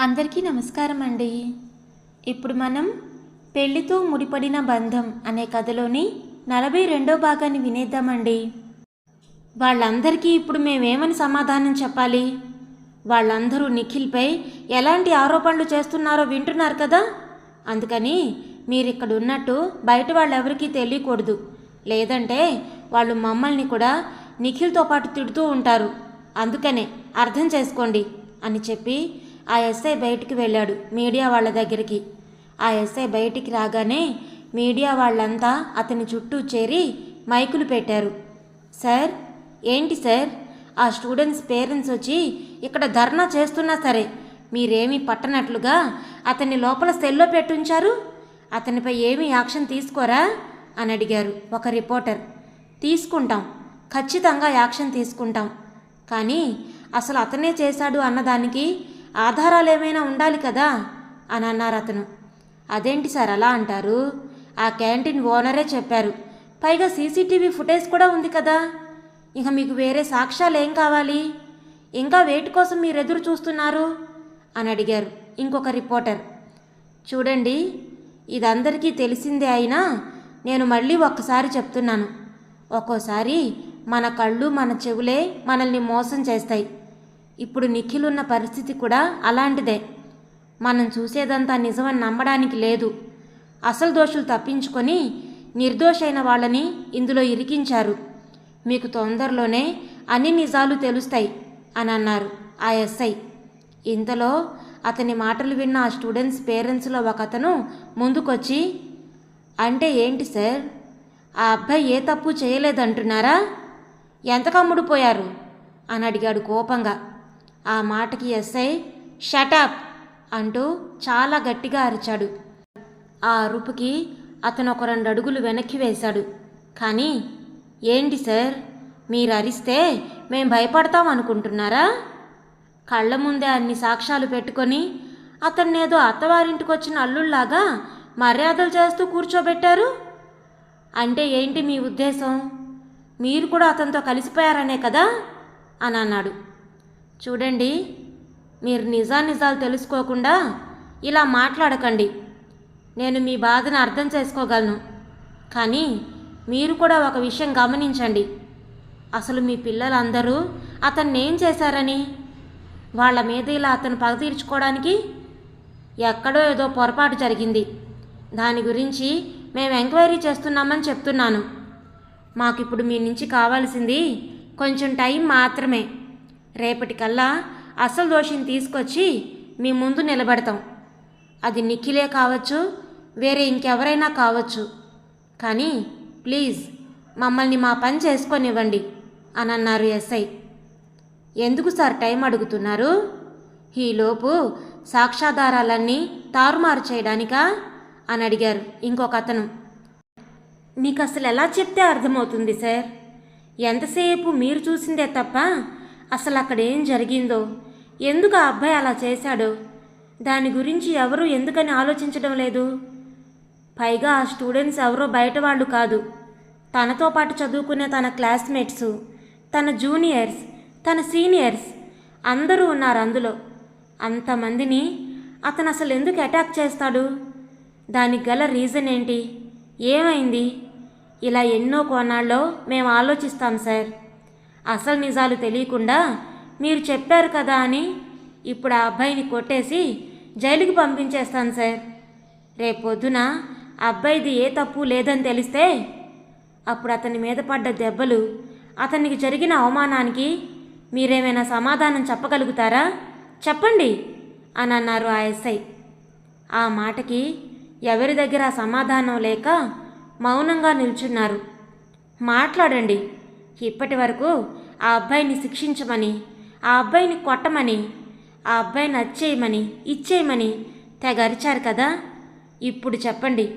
అందరికీ నమస్కారం అండి ఇప్పుడు మనం పెళ్ళితో ముడిపడిన బంధం అనే కథలోని నలభై రెండో భాగాన్ని వినేద్దామండి. వాళ్ళందరికీ ఇప్పుడు మేమేమని సమాధానం చెప్పాలి? వాళ్ళందరూ నిఖిల్పై ఎలాంటి ఆరోపణలు చేస్తున్నారో వింటున్నారు కదా? అందుకని మీరు ఇక్కడ ఉన్నట్టు బయట వాళ్ళెవరికీ తెలియకూడదు. లేదంటే వాళ్ళు మమ్మల్ని కూడా నిఖిల్తో పాటు తిడుతూ ఉంటారు. అందుకనే అర్థం చేసుకోండి అని చెప్పి ఆ ఎస్ఐ బయటికి వెళ్ళాడు మీడియా వాళ్ళ దగ్గరికి. ఆ ఎస్ఐ బయటికి రాగానే మీడియా వాళ్ళంతా అతని చుట్టూ చేరి మైకులు పెట్టారు. సార్ ఏంటి సార్? ఆ స్టూడెంట్స్ పేరెంట్స్ వచ్చి ఇక్కడ ధర్నా చేస్తున్నా సరే మీరేమీ పట్టనట్లుగా అతన్ని లోపల సెల్లో పెట్టుంచారు? అతనిపై ఏమీ యాక్షన్ తీసుకోరా? అని అడిగారు ఒక రిపోర్టర్. తీసుకుంటాం ఖచ్చితంగా యాక్షన్ తీసుకుంటాం. కానీ అసలు అతనే చేశాడు అన్నదానికి ఆధారాలు ఏమైనా ఉండాలి కదా? అని అన్నారు అతను. అదేంటి సార్ అలా అంటారు? ఆ క్యాంటీన్ ఓనరే చెప్పారు. పైగా సీసీటీవీ ఫుటేజ్ కూడా ఉంది కదా. ఇక మీకు వేరే సాక్ష్యాలు ఏం కావాలి? ఇంకా వేటి కోసం మీరు ఎదురు చూస్తున్నారు? అని అడిగారు ఇంకొక రిపోర్టర్. చూడండి ఇదందరికీ తెలిసిందే అయినా నేను మళ్ళీ ఒక్కసారి చెప్తున్నాను. ఒక్కోసారి మన కళ్ళు మన చెవులే మనల్ని మోసం చేస్తాయి. ఇప్పుడు నిఖిల్ ఉన్న పరిస్థితి కూడా అలాంటిదే. మనం చూసేదంతా నిజమని నమ్మడానికి లేదు. అసలు దోషులు తప్పించుకొని నిర్దోషైన వాళ్ళని ఇందులో ఇరికించారు. మీకు తొందరలోనే అన్ని నిజాలు తెలుస్తాయి అని అన్నారు ఆ ఎస్ఐ. ఇంతలో అతని మాటలు విన్న ఆ స్టూడెంట్స్ పేరెంట్స్లో ఒక అతను ముందుకొచ్చి అంటే ఏంటి సార్? ఆ అబ్బాయి ఏ తప్పు చేయలేదంటున్నారా? ఎంత కమ్ముడిపోయారు అని అడిగాడు కోపంగా. ఆ మాటకి ఎస్ఐ షటప్ అంటూ చాలా గట్టిగా అరిచాడు. ఆ అరుపుకి అతను ఒక రెండు అడుగులు వెనక్కి వేశాడు. కానీ ఏంటి సార్? మీరు అరిస్తే మేం భయపడతాం అనుకుంటున్నారా? కళ్ళ ముందే అన్ని సాక్ష్యాలు పెట్టుకొని అతన్నేదో అత్తవారింటికి వచ్చిన అల్లుళ్ళాగా మర్యాదలు చేస్తూ కూర్చోబెట్టారు? అంటే ఏంటి మీ ఉద్దేశం? మీరు కూడా అతనితో కలిసిపోయారనే కదా? అని అన్నాడు. చూడండి మీరు నిజానిజాలు తెలుసుకోకుండా ఇలా మాట్లాడకండి. నేను మీ బాధను అర్థం చేసుకోగలను. కానీ మీరు కూడా ఒక విషయం గమనించండి. అసలు మీ పిల్లలందరూ అతన్ని ఏం చేశారని? వాళ్ళ మీద ఇలా అతను పగ తీర్చుకోవడానికి ఎక్కడో ఏదో పొరపాటు జరిగింది. దాని గురించి మేము ఎంక్వైరీ చేస్తున్నామని చెప్తున్నాను. మాకిప్పుడు మీ నుంచి కావాల్సింది కొంచెం టైం మాత్రమే. రేపటికల్లా అసలు దోషిని తీసుకొచ్చి మీ ముందు నిలబెడతాం. అది నిఖిలే కావచ్చు వేరే ఇంకెవరైనా కావచ్చు. కానీ ప్లీజ్ మమ్మల్ని మా పని చేసుకొనివ్వండి అని అన్నారు ఎస్ఐ. ఎందుకు సార్ టైం అడుగుతున్నారు? ఈలోపు సాక్ష్యాధారాలన్నీ తారుమారు చేయడానికా? అని అడిగారు ఇంకొక అతను. మీకు అసలు ఎలా చెప్తే అర్థమవుతుంది సార్? ఎంతసేపు మీరు చూసిందే తప్ప అసలు అక్కడ ఏం జరిగిందో? ఎందుకు ఆ అబ్బాయి అలా చేశాడో? దాని గురించి ఎవరు ఎందుకని ఆలోచించడం లేదు? పైగా ఆ స్టూడెంట్స్ ఎవరో బయట వాళ్ళు కాదు. తనతో పాటు చదువుకునే తన క్లాస్మేట్స్ తన జూనియర్స్ తన సీనియర్స్ అందరూ ఉన్నారు అందులో. అంతమందిని అతను అసలు ఎందుకు అటాక్ చేస్తాడు? దానికి గల రీజన్ ఏంటి ఏమైంది? ఇలా ఎన్నో కోణాల్లో మేము ఆలోచిస్తాం సార్. అసలు నిజాలు తెలియకుండా మీరు చెప్పారు కదా అని ఇప్పుడు ఆ అబ్బాయిని కొట్టేసి జైలుకి పంపించేస్తాను సార్. రేపొద్దున అబ్బాయిది ఏ తప్పు లేదని తెలిస్తే అప్పుడు అతని మీద పడ్డ దెబ్బలు అతనికి జరిగిన అవమానానికి మీరేమైనా సమాధానం చెప్పగలుగుతారా? చెప్పండి అని అన్నారు ఆ ఎస్ఐ. ఆ మాటకి ఎవరి దగ్గర సమాధానం లేక మౌనంగా నిల్చున్నారు. మాట్లాడండి ఇప్పటి వరకు ఆ అబ్బాయిని శిక్షించమని ఆ అబ్బాయిని కొట్టమని ఆ అబ్బాయిని అచ్చేయమని ఇచ్చేయమని తెగ అరిచారు కదా? ఇప్పుడు చెప్పండి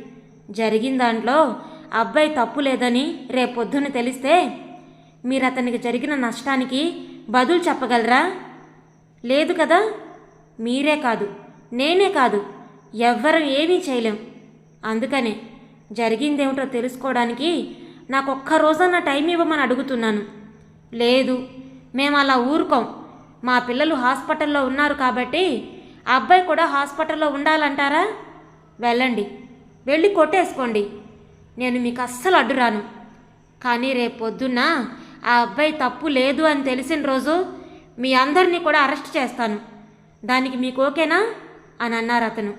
జరిగిన దాంట్లో అబ్బాయి తప్పు లేదని రేపొద్దున తెలిస్తే మీరు అతనికి జరిగిన నష్టానికి బదులు చెప్పగలరా? లేదు కదా? మీరే కాదు నేనే కాదు ఎవ్వరం ఏమీ చేయలేం. అందుకనే జరిగిందేమిటో తెలుసుకోవడానికి నాకు ఒక్క రోజన్న టైం ఇవ్వమని అడుగుతున్నాను. లేదు మేము అలా ఊరుకోం. మా పిల్లలు హాస్పిటల్లో ఉన్నారు కాబట్టి ఆ అబ్బాయి కూడా హాస్పిటల్లో ఉండాలంటారా? వెళ్ళండి. వెళ్ళి కొట్టేసుకోండి. నేను మీకు అస్సలు అడ్డురాను కానీ రేపు పొద్దున్న ఆ అబ్బాయి తప్పు లేదు అని తెలిసిన రోజు మీ అందరినీ కూడా అరెస్ట్ చేస్తాను. దానికి మీకు ఓకేనా? అని అన్నారు అతను.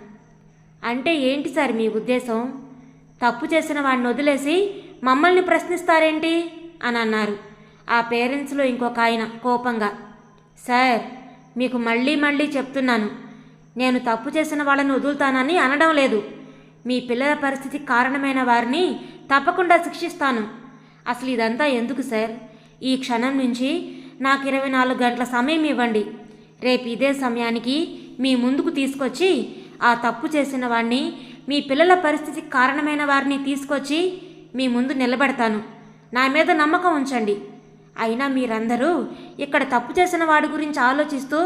అంటే ఏంటి సార్ మీ ఉద్దేశం? తప్పు చేసిన వాడిని వదిలేసి మమ్మల్ని ప్రశ్నిస్తారేంటి? అని అన్నారు. ఆ పేరెంట్స్లో ఇంకొక ఆయన కోపంగా సార్ మీకు మళ్ళీ మళ్ళీ చెప్తున్నాను. నేను తప్పు చేసిన వాళ్ళని వదులుతానని అనడం లేదు. మీ పిల్లల పరిస్థితికి కారణమైన వారిని తప్పకుండా శిక్షిస్తాను. అసలు ఇదంతా ఎందుకు సార్? ఈ క్షణం నుంచి నాకు ఇరవై నాలుగు గంటల సమయం ఇవ్వండి. రేపు ఇదే సమయానికి మీ ముందుకు తీసుకొచ్చి ఆ తప్పు చేసిన వాడిని మీ పిల్లల పరిస్థితికి కారణమైన వారిని తీసుకొచ్చి మీ ముందు నిలబెడతాను. నా మీద నమ్మకం ఉంచండి. అయినా మీరందరూ ఇక్కడ తప్పు చేసిన వాడి గురించి ఆలోచిస్తూ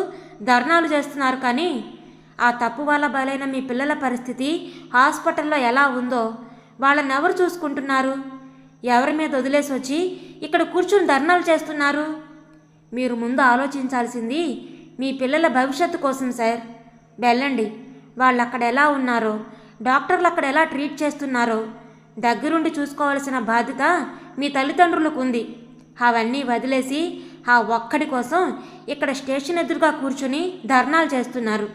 ధర్నాలు చేస్తున్నారు కానీ ఆ తప్పు వల్ల బలైన మీ పిల్లల పరిస్థితి హాస్పిటల్లో ఎలా ఉందో వాళ్ళని ఎవరు చూసుకుంటున్నారు? ఎవరి మీద వదిలేసి వచ్చి ఇక్కడ కూర్చుని ధర్నాలు చేస్తున్నారు? మీరు ముందు ఆలోచించాల్సింది మీ పిల్లల భవిష్యత్తు కోసం సార్. వెళ్ళండి. వాళ్ళు అక్కడ ఎలా ఉన్నారో డాక్టర్లు అక్కడ ఎలా ట్రీట్ చేస్తున్నారో దగ్గరుండి చూసుకోవాల్సిన బాధ్యత మీ తల్లిదండ్రులకు ఉంది అవన్నీ వదిలేసి ఆ ఒక్కడి కోసం ఇక్కడ స్టేషన్ ఎదురుగా కూర్చుని ధర్నాలు చేస్తున్నారు.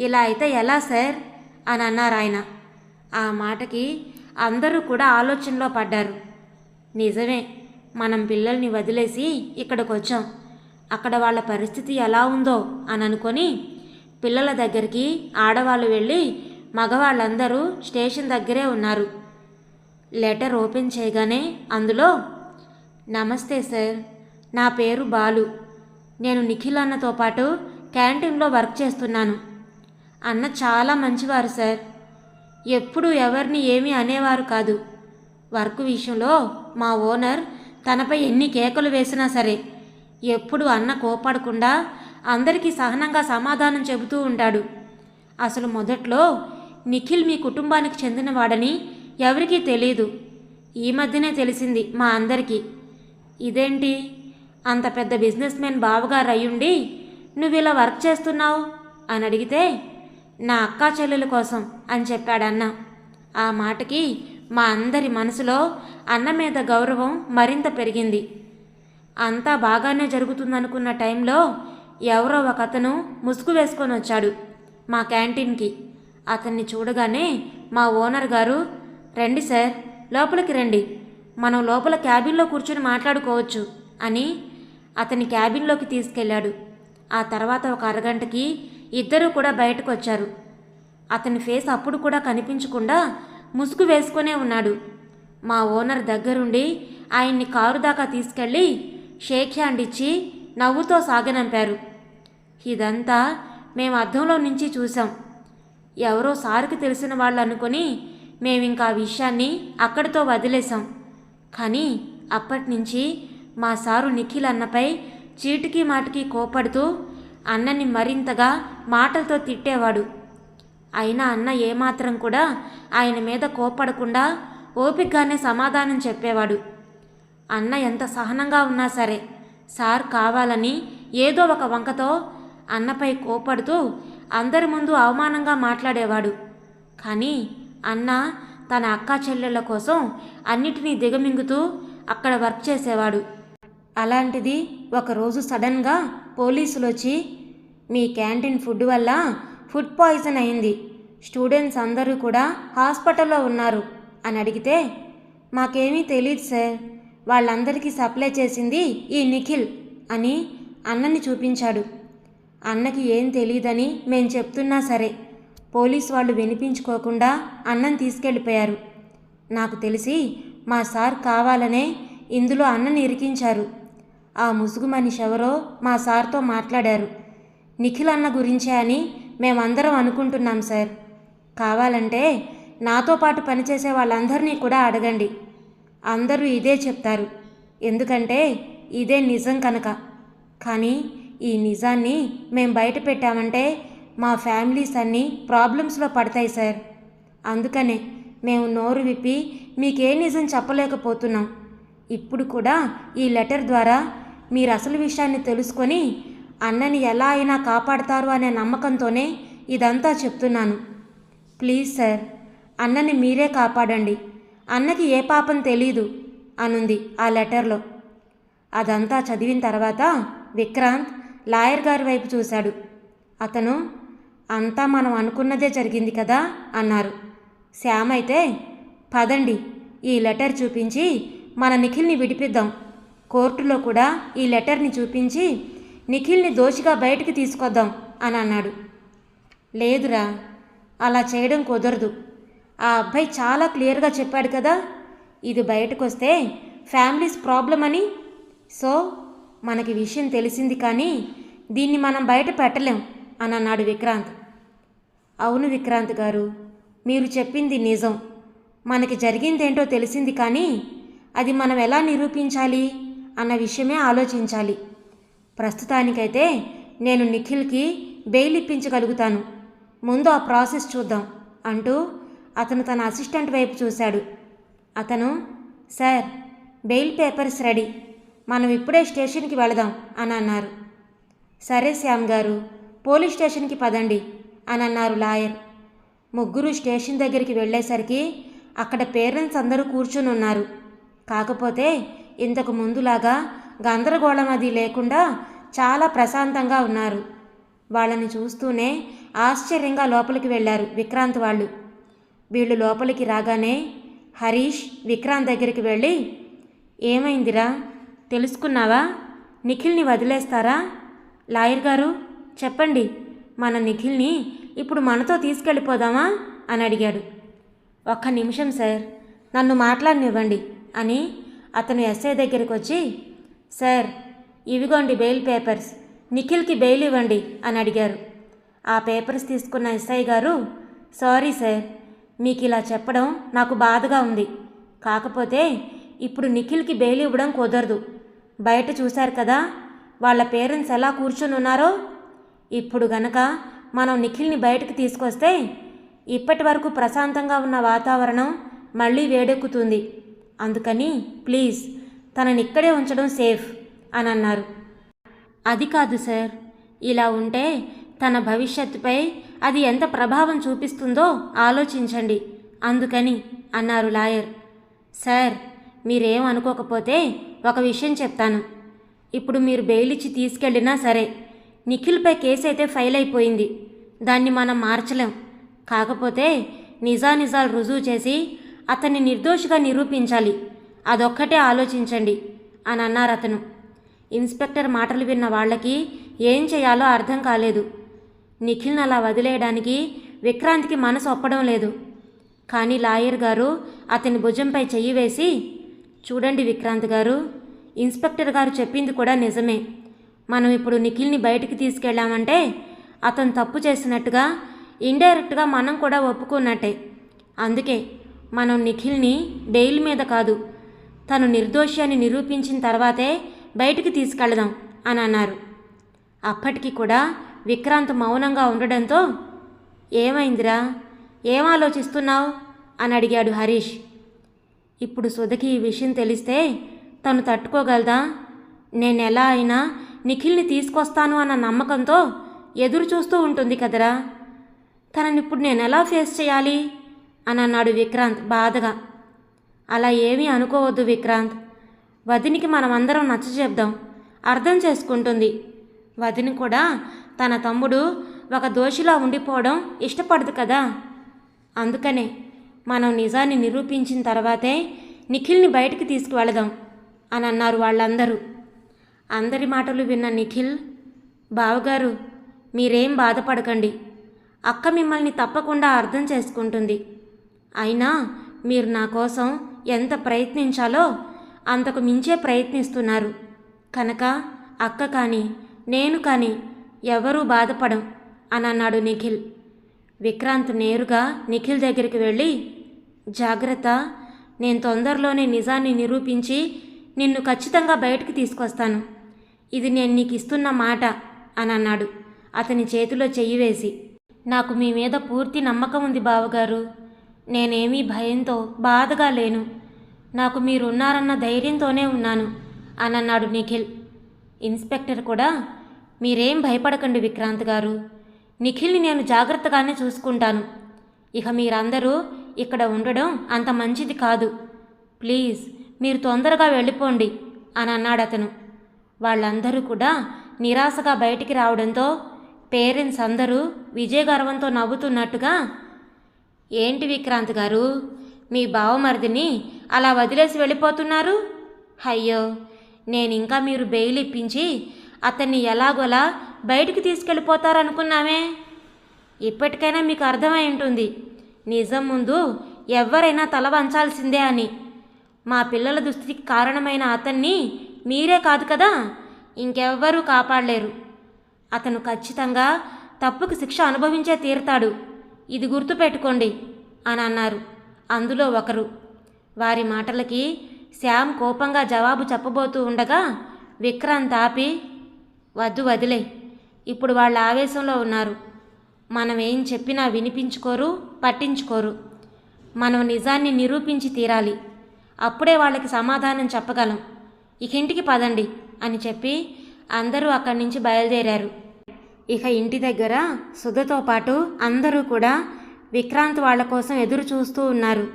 ఇలా అయితే ఎలా సార్? అని అన్నారు ఆయన. ఆ మాటకి అందరూ కూడా ఆలోచనలో పడ్డారు. నిజమే మనం పిల్లల్ని వదిలేసి ఇక్కడికి వచ్చాం అక్కడ వాళ్ళ పరిస్థితి ఎలా ఉందో అని అనుకొని పిల్లల దగ్గరికి ఆడవాళ్ళు వెళ్ళి మగవాళ్ళందరూ స్టేషన్ దగ్గరే ఉన్నారు. లెటర్ ఓపెన్ చేయగానే అందులో నమస్తే సార్ నా పేరు బాలు. నేను నిఖిల్ అన్నతో పాటు క్యాంటీన్లో వర్క్ చేస్తున్నాను. అన్న చాలా మంచివారు సార్. ఎప్పుడు ఎవరిని ఏమీ అనేవారు కాదు. వర్క్ విషయంలో మా ఓనర్ తనపై ఎన్ని కేకలు వేసినా సరే ఎప్పుడు అన్న కోపడకుండా అందరికీ సహనంగా సమాధానం చెబుతూ ఉంటాడు. అసలు మొదట్లో నిఖిల్ మీ కుటుంబానికి చెందినవాడని ఎవరికీ తెలియదు ఈ మధ్యనే తెలిసింది మా అందరికీ. ఇదేంటి? అంత పెద్ద బిజినెస్ మ్యాన్ బావగారు అయ్యుండి నువ్వు ఇలా వర్క్ చేస్తున్నావు? అని అడిగితే నా అక్కా చెల్లెల కోసం అని చెప్పాడన్న. ఆ మాటకి మా అందరి మనసులో అన్న మీద గౌరవం మరింత పెరిగింది. అంతా బాగానే జరుగుతుందనుకున్న టైంలో ఎవరో ఒక అతను ముసుగు వేసుకొని వచ్చాడు మా క్యాంటీన్కి. అతన్ని చూడగానే మా ఓనర్ గారు రండి సార్ లోపలికి రండి. మనం లోపల క్యాబిన్లో కూర్చొని మాట్లాడుకోవచ్చు అని అతని క్యాబిన్లోకి తీసుకెళ్ళాడు. ఆ తర్వాత ఒక అరగంటకి ఇద్దరూ కూడా బయటకు వచ్చారు అతని ఫేస్ అప్పుడు కూడా కనిపించకుండా ముసుగు వేసుకునే ఉన్నాడు. మా ఓనర్ దగ్గరుండి ఆయన్ని కారు దాకా తీసుకెళ్ళి షేక్ హ్యాండ్ ఇచ్చి నవ్వుతో సాగనంపారు. ఇదంతా మేము అద్దంలో నుంచి చూసాం ఎవరో సార్కి తెలిసిన వాళ్ళు అనుకొని మేమింకా ఆ విషయాన్ని అక్కడితో వదిలేసాం కానీ అప్పటి నుంచి మా సారు నిఖిల్ అన్నపై చీటికి మాటికి కోపడుతూ అన్నని మరింతగా మాటలతో తిట్టేవాడు. అయినా అన్న ఏమాత్రం కూడా ఆయన మీద కోపడకుండా ఓపికగానే సమాధానం చెప్పేవాడు. అన్న ఎంత సహనంగా ఉన్నా సరే సార్ కావాలని ఏదో ఒక వంకతో అన్నపై కోపడుతూ అందరి ముందు అవమానంగా మాట్లాడేవాడు. కానీ అన్న తన అక్కా చెల్లెళ్ళ కోసం అన్నిటినీ దిగమింగుతూ అక్కడ వర్క్ చేసేవాడు. అలాంటిది ఒకరోజు సడన్గా పోలీసులు వచ్చి మీ క్యాంటీన్ ఫుడ్ వల్ల ఫుడ్ పాయిజన్ అయింది. స్టూడెంట్స్ అందరూ కూడా హాస్పిటల్లో ఉన్నారు. అని అడిగితే మాకేమీ తెలియదు సార్. వాళ్ళందరికీ సప్లై చేసింది ఈ నిఖిల్ అని అన్నని చూపించాడు. అన్నకి ఏం తెలియదని మేం చెప్తున్నా సరే. పోలీస్ వాళ్ళు వినిపించుకోకుండా అన్నం తీసుకెళ్ళిపోయారు. నాకు తెలిసి మా సార్ కావాలనే ఇందులో అన్నని ఇరికించారు. ఆ ముసుగు మనిషి ఎవరో మా సార్తో మాట్లాడారు. నిఖిల్ అన్న గురించే అని మేమందరం అనుకుంటున్నాం సార్. కావాలంటే నాతో పాటు పనిచేసే వాళ్ళందరినీ కూడా అడగండి. అందరూ ఇదే చెప్తారు. ఎందుకంటే ఇదే నిజం కనుక. కానీ ఈ నిజాన్ని మేం బయట పెట్టామంటే మా ఫ్యామిలీస్ అన్నీ ప్రాబ్లమ్స్లో పడతాయి సార్. అందుకనే మేము నోరు విప్పి మీకే నిజం చెప్పలేకపోతున్నాం. ఇప్పుడు కూడా ఈ లెటర్ ద్వారా మీరు అసలు విషయాన్ని తెలుసుకొని అన్నని ఎలా అయినా కాపాడతారు అనే నమ్మకంతోనే ఇదంతా చెప్తున్నాను. ప్లీజ్ సార్ అన్నని మీరే కాపాడండి. అన్నకి ఏ పాపం తెలీదు అనుంది ఆ లెటర్లో. అదంతా చదివిన తర్వాత విక్రాంత్ లాయర్ గారి వైపు చూశాడు. అతను అంతా మనం అనుకున్నదే జరిగింది కదా అన్నారు. శ్యామ్ అయితే పదండి ఈ లెటర్ చూపించి మన నిఖిల్ని విడిపిద్దాం. కోర్టులో కూడా ఈ లెటర్ని చూపించి నిఖిల్ని దోషిగా బయటికి తీసుకొద్దాం అని అన్నాడు. లేదురా అలా చేయడం కుదరదు. ఆ అబ్బాయి చాలా క్లియర్గా చెప్పాడు కదా ఇది బయటకు వస్తే ఫ్యామిలీస్ ప్రాబ్లం అని. సో మనకి విషయం తెలిసింది కానీ దీన్ని మనం బయట పెట్టలేం. అని అన్నాడు విక్రాంత్. అవును విక్రాంత్ గారు మీరు చెప్పింది నిజం. మనకి జరిగిందేంటో తెలిసింది కానీ అది మనం ఎలా నిరూపించాలి అన్న విషయమే ఆలోచించాలి. ప్రస్తుతానికైతే నేను నిఖిల్కి బెయిల్ ఇప్పించగలుగుతాను. ముందు ఆ ప్రాసెస్ చూద్దాం అంటూ అతను తన అసిస్టెంట్ వైపు చూశాడు. అతను సార్ బెయిల్ పేపర్స్ రెడీ. మనం ఇప్పుడే స్టేషన్కి వెళదాం అని అన్నారు. సరే శ్యామ్ గారు పోలీస్ స్టేషన్కి పదండి అని అన్నారు లాయర్. ముగ్గురు స్టేషన్ దగ్గరికి వెళ్ళేసరికి అక్కడ పేరెంట్స్ అందరూ కూర్చుని ఉన్నారు. కాకపోతే ఇంతకు ముందులాగా గందరగోళం అది లేకుండా చాలా ప్రశాంతంగా ఉన్నారు. వాళ్ళని చూస్తూనే ఆశ్చర్యంగా లోపలికి వెళ్ళారు విక్రాంత్ వాళ్ళు. వీళ్ళు లోపలికి రాగానే హరీష్ విక్రాంత్ దగ్గరికి వెళ్ళి ఏమైందిరా? తెలుసుకున్నావా? నిఖిల్ని వదిలేస్తారా? లాయర్ గారు చెప్పండి మన నిఖిల్ని ఇప్పుడు మనతో తీసుకెళ్ళిపోదామా? అని అడిగాడు. ఒక్క నిమిషం సార్ నన్ను మాట్లాడనివ్వండి అని అతను ఎస్ఐ దగ్గరికి వచ్చి సార్ ఇవిగోండి బెయిల్ పేపర్స్ నిఖిల్కి బెయిల్ ఇవ్వండి అని అడిగారు. ఆ పేపర్స్ తీసుకున్న ఎస్ఐ గారు సారీ సార్ మీకు ఇలా చెప్పడం నాకు బాధగా ఉంది. కాకపోతే ఇప్పుడు నిఖిల్కి బెయిల్ ఇవ్వడం కుదరదు. బయట చూశారు కదా వాళ్ళ పేరెంట్స్ ఎలా కూర్చొని ఉన్నారో ఇప్పుడు గనక మనం నిఖిల్ని బయటకు తీసుకొస్తే ఇప్పటి వరకు ప్రశాంతంగా ఉన్న వాతావరణం మళ్ళీ వేడెక్కుతుంది. అందుకని ప్లీజ్ తనని ఇక్కడే ఉంచడం సేఫ్ అని అన్నారు అది కాదు సార్. ఇలా ఉంటే తన భవిష్యత్తుపై అది ఎంత ప్రభావం చూపిస్తుందో ఆలోచించండి. అందుకని అన్నారు లాయర్. సార్ మీరేం అనుకోకపోతే ఒక విషయం చెప్తాను. ఇప్పుడు మీరు బెయిల్ ఇచ్చి తీసుకెళ్ళినా సరే. నిఖిల్పై కేసు అయితే ఫైల్ అయిపోయింది. దాన్ని మనం మార్చలేం. కాకపోతే నిజానిజాలు రుజువు చేసి అతన్ని నిర్దోషిగా నిరూపించాలి. అదొక్కటే ఆలోచించండి అని అన్నారు అతను. ఇన్స్పెక్టర్ మాటలు విన్న వాళ్ళకి ఏం చేయాలో అర్థం కాలేదు. నిఖిల్ని అలా వదిలేయడానికి విక్రాంత్కి మనసు ఒప్పడం లేదు. కానీ లాయర్ గారు అతని భుజంపై చెయ్యి వేసి చూడండి విక్రాంత్ గారు ఇన్స్పెక్టర్ గారు చెప్పింది కూడా నిజమే. మనం ఇప్పుడు నిఖిల్ని బయటికి తీసుకెళ్ళామంటే అతను తప్పు చేసినట్టుగా ఇండైరెక్ట్గా మనం కూడా ఒప్పుకున్నట్టే. అందుకే మనం నిఖిల్ని బెయిల్ మీద కాదు తను నిర్దోషి అని నిరూపించిన తర్వాతే బయటికి తీసుకెళ్దాం అని అన్నారు. అప్పటికి కూడా విక్రాంత్ మౌనంగా ఉండడంతో ఏమైందిరా? ఏం ఆలోచిస్తున్నావు? అని అడిగాడు హరీష్. ఇప్పుడు సుధకి ఈ విషయం తెలిస్తే తను తట్టుకోగలదా? నేను ఎలా అయినా నిఖిల్ని తీసుకొస్తాను అన్న నమ్మకంతో ఎదురు చూస్తూ ఉంటుంది కదరా. తననిప్పుడు నేను ఎలా ఫేస్ చేయాలి? అని అన్నాడు విక్రాంత్ బాధగా. అలా ఏమీ అనుకోవద్దు విక్రాంత్. వదినికి మనమందరం నచ్చ చెప్దాం. అర్థం చేసుకుంటుంది. వదిని కూడా తన తమ్ముడు ఒక దోషిలా ఉండిపోవడం ఇష్టపడదు కదా. అందుకనే మనం నిజాన్ని నిరూపించిన తర్వాతే నిఖిల్ని బయటికి తీసుకువెళదాం అని అన్నారు వాళ్ళందరూ. అందరి మాటలు విన్న నిఖిల్ బావగారు మీరేం బాధపడకండి. అక్క మిమ్మల్ని తప్పకుండా అర్థం చేసుకుంటుంది. అయినా మీరు నా కోసం ఎంత ప్రయత్నించాలో అంతకు మించే ప్రయత్నిస్తున్నారు. కనుక అక్క కానీ నేను కానీ ఎవరూ బాధపడం అని అన్నాడు నిఖిల్. విక్రాంత్ నేరుగా నిఖిల్ దగ్గరికి వెళ్ళి జాగ్రత్త నేను తొందరలోనే నిజాన్ని నిరూపించి నిన్ను ఖచ్చితంగా బయటకు తీసుకొస్తాను. ఇది నేను నీకు ఇస్తున్న మాట అని అన్నాడు. అతని చేతిలో చెయ్యి వేసి నాకు మీ మీద పూర్తి నమ్మకం ఉంది బావగారు. నేనేమీ భయంతో బాధగా లేను. నాకు మీరున్నారన్న ధైర్యంతోనే ఉన్నాను అని అన్నాడు నిఖిల్. ఇన్స్పెక్టర్ కూడా మీరేం భయపడకండి విక్రాంత్ గారు. నిఖిల్ని నేను జాగ్రత్తగానే చూసుకుంటాను. ఇక మీరందరూ ఇక్కడ ఉండడం అంత మంచిది కాదు. ప్లీజ్ మీరు తొందరగా వెళ్ళిపోండి అని అన్నాడు అతను వాళ్ళందరూ కూడా నిరాశగా బయటికి రావడంతో పేరెంట్స్ అందరూ విజయగర్వంతో నవ్వుతున్నట్టుగా ఏంటి విక్రాంత్ గారు మీ బావమరిదిని అలా వదిలేసి వెళ్ళిపోతున్నారు? అయ్యో నేను ఇంకా మీరు బెయిల్ ఇప్పించి అతన్ని ఎలాగోలా బయటికి తీసుకెళ్ళిపోతారనుకున్నామే. ఇప్పటికైనా మీకు అర్థమై ఉంటుంది. నిజం ముందు ఎవరైనా తల వంచాల్సిందే అని. మా పిల్లల దుస్థితికి కారణమైన అతన్ని మీరే కాదు కదా? ఇంకెవ్వరూ కాపాడలేరు. అతను ఖచ్చితంగా తప్పుకు శిక్ష అనుభవించే తీరుతాడు. ఇది గుర్తుపెట్టుకోండి అని అన్నారు. అందులో ఒకరు. వారి మాటలకి శ్యామ్ కోపంగా జవాబు చెప్పబోతూ ఉండగా విక్రాంత్ ఆపి వద్దు వదిలే. ఇప్పుడు వాళ్ళ ఆవేశంలో ఉన్నారు. మనం ఏం చెప్పినా వినిపించుకోరు పట్టించుకోరు. మనం నిజాన్ని నిరూపించి తీరాలి. అప్పుడే వాళ్ళకి సమాధానం చెప్పగలం. ఇక ఇంటికి పదండి అని చెప్పి అందరూ అక్కడి నుంచి బయలుదేరారు. ఇక ఇంటి దగ్గర సుధతో పాటు అందరూ కూడా విక్రాంత్ వాళ్ళ కోసం ఎదురు చూస్తూ ఉన్నారు.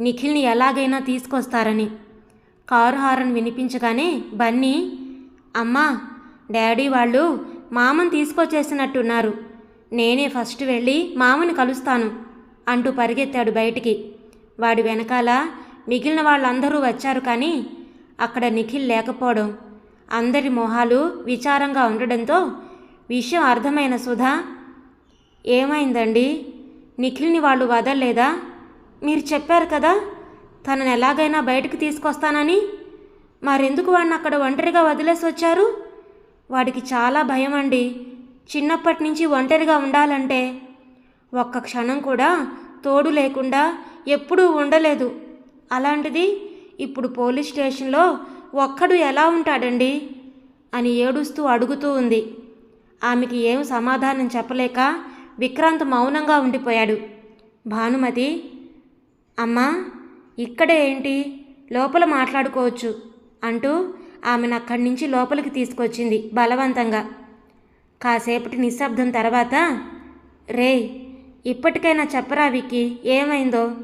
నిఖిల్ని ఎలాగైనా తీసుకొస్తారని. కారు హారన్ వినిపించగానే బన్నీ అమ్మా డాడీ వాళ్ళు మామని తీసుకొచ్చేసినట్టున్నారు. నేనే ఫస్ట్ వెళ్ళి మామని కలుస్తాను అంటూ పరిగెత్తాడు బయటికి. వాడి వెనకాల మిగిలిన వాళ్ళందరూ వచ్చారు కానీ అక్కడ నిఖిల్ లేకపోవడం. అందరి మొహాలు విచారంగా ఉండడంతో విషయం అర్థమైన సుధా ఏమైందండి? నిఖిల్ని వాళ్ళు వదలలేదా? మీరు చెప్పారు కదా తనని ఎలాగైనా బయటకు తీసుకొస్తానని. మరెందుకు వాడిని అక్కడ ఒంటరిగా వదిలేసి వచ్చారు? వాడికి చాలా భయం అండి చిన్నప్పటి నుంచి ఒంటరిగా ఉండాలంటే ఒక్క క్షణం కూడా తోడు లేకుండా ఎప్పుడూ ఉండలేదు. అలాంటిది ఇప్పుడు పోలీస్ స్టేషన్లో ఒక్కడు ఎలా ఉంటాడండి? అని ఏడుస్తూ అడుగుతూ ఉంది. ఆమెకి ఏం సమాధానం చెప్పలేక విక్రాంత్ మౌనంగా ఉండిపోయాడు. భానుమతి అమ్మా ఇక్కడే ఏంటి? లోపల మాట్లాడుకోవచ్చు అంటూ ఆమెను అక్కడి నుంచి లోపలికి తీసుకొచ్చింది బలవంతంగా. కాసేపటి నిశ్శబ్దం తర్వాత రే ఇప్పటికైనా చెప్పరా విక్కి ఏమైందో?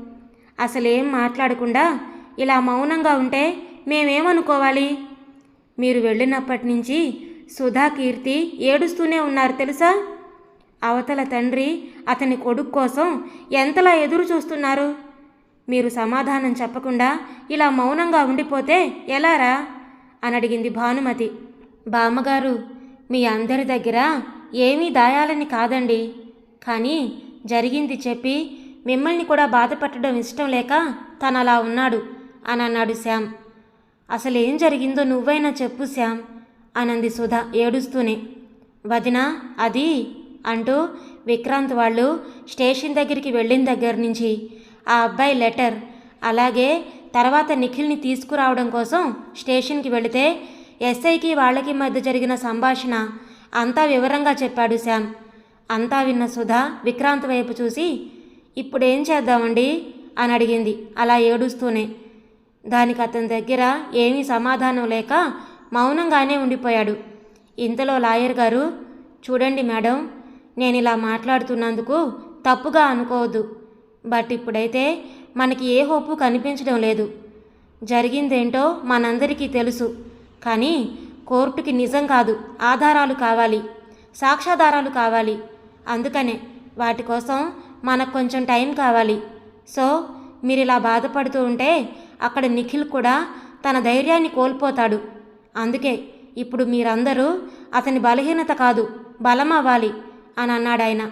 అసలేం మాట్లాడకుండా ఇలా మౌనంగా ఉంటే మేమేమనుకోవాలి? మీరు వెళ్ళినప్పటి నుంచి సుధా కీర్తి ఏడుస్తూనే ఉన్నారు తెలుసా? అవతల తండ్రి అతని కొడుకు కోసం ఎంతలా ఎదురు చూస్తున్నారు? మీరు సమాధానం చెప్పకుండా ఇలా మౌనంగా ఉండిపోతే ఎలారా? అని అడిగింది భానుమతి. బామ్మగారు మీ అందరి దగ్గర ఏమీ దాయాలని కాదండి. కానీ జరిగింది చెప్పి మిమ్మల్ని కూడా బాధపెట్టడం ఇష్టం లేక తను అలా ఉన్నాడు. అని అన్నాడు శ్యామ్. అసలేం జరిగిందో నువ్వైనా చెప్పు శ్యామ్ అనంది సుధ ఏడుస్తూనే. వదిన అది అంటూ విక్రాంత్ వాళ్ళు స్టేషన్ దగ్గరికి వెళ్ళిన దగ్గర నుంచి ఆ అబ్బాయి లెటర్ అలాగే తర్వాత నిఖిల్ని తీసుకురావడం కోసం స్టేషన్కి వెళితే ఎస్ఐకి వాళ్ళకి మధ్య జరిగిన సంభాషణ అంతా వివరంగా చెప్పాడు శ్యామ్. అంతా విన్న సుధా విక్రాంత్ వైపు చూసి ఇప్పుడేం చేద్దామండి? అని అడిగింది. అలా ఏడుస్తూనే. దానికి అతని దగ్గర ఏమీ సమాధానం లేక మౌనంగానే ఉండిపోయాడు. ఇంతలో లాయర్ గారు చూడండి మేడం నేను ఇలా మాట్లాడుతున్నందుకు తప్పుగా అనుకోవద్దు. బట్ ఇప్పుడైతే మనకి ఏ హోపు కనిపించడం లేదు. జరిగిందేంటో మనందరికీ తెలుసు. కానీ కోర్టుకి నిజం కాదు ఆధారాలు కావాలి సాక్ష్యాధారాలు కావాలి. అందుకనే వాటి కోసం మనకు కొంచెం టైం కావాలి. సో మీరు ఇలా బాధపడుతూ ఉంటే అక్కడ నిఖిల్ కూడా తన ధైర్యాన్ని కోల్పోతాడు. అందుకే ఇప్పుడు మీరందరూ అతని బలహీనత కాదు బలం అవ్వాలి అని అన్నాడాయన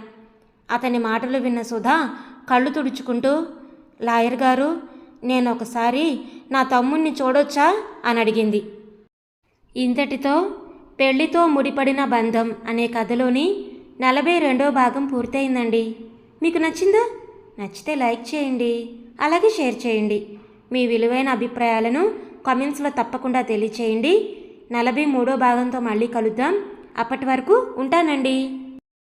అతని మాటలు విన్న సుధా కళ్ళు తుడుచుకుంటూ లాయర్ గారు నేను ఒకసారి నా తమ్ముణ్ణి చూడొచ్చా? అని అడిగింది. ఇంతటితో పెళ్ళితో ముడిపడిన బంధం అనే కథలోని నలభై రెండో భాగం పూర్తయిందండి. మీకు నచ్చిందా? నచ్చితే లైక్ చేయండి అలాగే షేర్ చేయండి. మీ విలువైన అభిప్రాయాలను కామెంట్స్లో తప్పకుండా తెలియచేయండి. నలభై మూడో భాగంతో మళ్ళీ కలుద్దాం. అప్పటి వరకు ఉంటానండి.